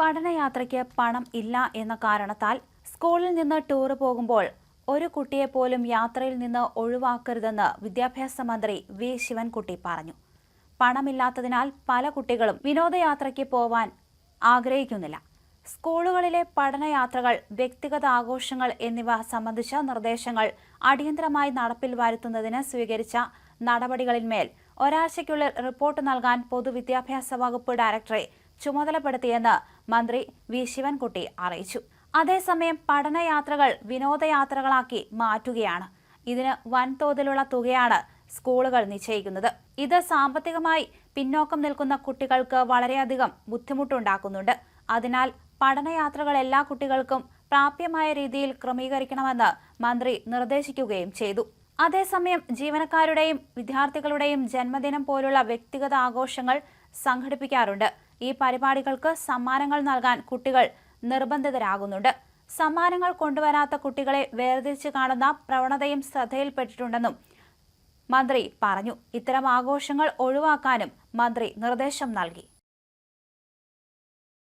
പഠനയാത്രയ്ക്ക് പണം ഇല്ല എന്ന കാരണത്താൽ സ്കൂളിൽ നിന്ന് ടൂർ പോകുമ്പോൾ ഒരു കുട്ടിയെ പോലും യാത്രയിൽ നിന്ന് ഒഴിവാക്കരുതെന്ന് വിദ്യാഭ്യാസ മന്ത്രി വി. ശിവൻകുട്ടി പറഞ്ഞു. പണമില്ലാത്തതിനാൽ പല കുട്ടികളും വിനോദയാത്രയ്ക്ക് പോവാൻ ആഗ്രഹിക്കുന്നില്ല. സ്കൂളുകളിലെ പഠനയാത്രകൾ വ്യക്തിഗത ആഘോഷങ്ങൾ എന്നിവ സംബന്ധിച്ച നിർദ്ദേശങ്ങൾ അടിയന്തരമായി നടപ്പിൽ വരുത്തുന്നതിന് സ്വീകരിച്ച നടപടികളിന്മേൽ ഒരാഴ്ചയ്ക്കുള്ളിൽ റിപ്പോർട്ട് നൽകാൻ പൊതുവിദ്യാഭ്യാസ വകുപ്പ് ഡയറക്ടറെ ചുമതലപ്പെടുത്തിയെന്ന് മന്ത്രി വി. ശിവൻകുട്ടി അറിയിച്ചു. അതേസമയം പഠനയാത്രകൾ വിനോദയാത്രകളാക്കി മാറ്റുകയാണ്. ഇതിന് വൻതോതിലുള്ള തുകയാണ് സ്കൂളുകൾ നിശ്ചയിക്കുന്നത്. ഇത് സാമ്പത്തികമായി പിന്നോക്കം നിൽക്കുന്ന കുട്ടികൾക്ക് വളരെയധികം ബുദ്ധിമുട്ടുണ്ടാക്കുന്നുണ്ട്. അതിനാൽ പഠനയാത്രകൾ എല്ലാ കുട്ടികൾക്കും പ്രാപ്യമായ രീതിയിൽ ക്രമീകരിക്കണമെന്ന് മന്ത്രി നിർദ്ദേശിക്കുകയും ചെയ്തു. അതേസമയം ജീവനക്കാരുടെയും വിദ്യാർത്ഥികളുടെയും ജന്മദിനം പോലുള്ള വ്യക്തിഗത ആഘോഷങ്ങൾ സംഘടിപ്പിക്കാറുണ്ട്. ഈ പരിപാടികൾക്ക് സമ്മാനങ്ങൾ നൽകാൻ കുട്ടികൾ നിർബന്ധിതരാകുന്നുണ്ട്. സമ്മാനങ്ങൾ കൊണ്ടുവരാത്ത കുട്ടികളെ വേർതിരിച്ച് കാണുന്ന പ്രവണതയും ശ്രദ്ധയിൽപ്പെട്ടിട്ടുണ്ടെന്നും മന്ത്രി പറഞ്ഞു. ഇത്തരം ആഘോഷങ്ങൾ ഒഴിവാക്കാനും മന്ത്രി നിർദ്ദേശം നൽകി.